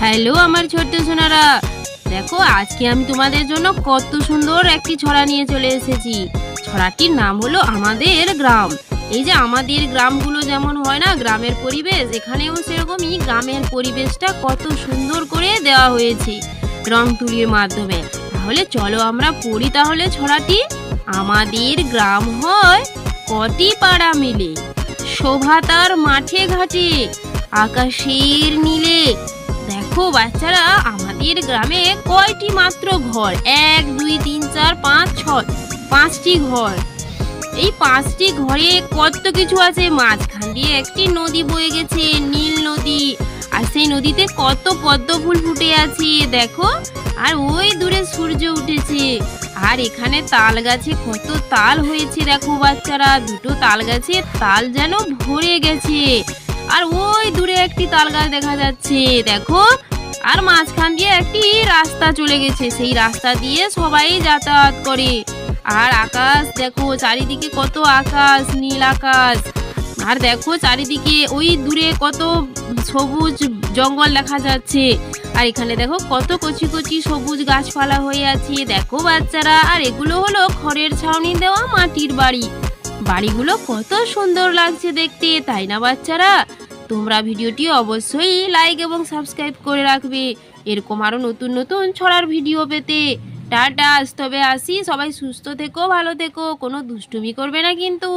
Hello আমার ছোট্ট সোনারা। দেখো, আজকে আমি তোমাদের জন্য কত সুন্দর একটি ছড়া নিয়ে চলে এসেছি। ছড়াটির নাম হলো আমাদের গ্রাম। এই যে আমাদের গ্রামগুলো যেমন হয় না, গ্রামের পরিবেশ, এখানেও সেরকমই গ্রামের পরিবেশটা কত সুন্দর করে দেওয়া হয়েছে রং তুলির মাধ্যমে। তাহলে চলো আমরা পড়ি তাহলে ছড়াটি। আমাদের গ্রাম হয় কটি পাড়া মিলে, শোভা তার মাঠে ঘাটে, আকাশের নীলে দেখো, বাচ্চারা, আমাদের গ্রামে কয়টি মাত্র ঘর? এক, দুই, তিন, চার, পাঁচ, ছয়, পাঁচটি ঘর। এই পাঁচটি ঘরে কত কিছু আছে? মাঝখান দিয়ে একটি নদী বয়ে গেছে, নীল নদী। আর সেই নদীতে কত পদ্ম ফুল ফুটে আছে, দেখো। আর ওই দূরে সূর্য উঠেছে। আর এখানে তাল গাছে কত তাল হয়েছে, দেখো, বাচ্চারা। দুটো তাল গাছে তাল যেন ভরে গেছে। আর ওই দূরে একটি তাল গাছ দেখা যাচ্ছে, দেখো। আর মাঝখান দিয়ে একটি রাস্তা চলে গেছে, সেই রাস্তা দিয়ে সবাই যাতায়াত করে। আর আকাশ, দেখো, চারিদিকে কত আকাশ, নীল আকাশ। আর দেখো, চারিদিকে ওই দূরে কত সবুজ জঙ্গল দেখা যাচ্ছে। আর এখানে দেখো, কত কচি কচি সবুজ গাছপালা হয়ে আছে। দেখো বাচ্চারা, আর এগুলো হলো খড়ের ছাউনি দেওয়া মাটির বাড়ি। বাড়িগুলো কত সুন্দর লাগছে দেখতে, তাই না বাচ্চারা? তোমরা ভিডিওটি অবশ্যই লাইক এবং সাবস্ক্রাইব করে রাখবে। এরকম আরও নতুন নতুন ছড়ার ভিডিও পেতে। টাটা তবে আসি। সবাই সুস্থ থেকো, ভালো থেকো। কোনো দুষ্টুমি করবে না কিন্তু।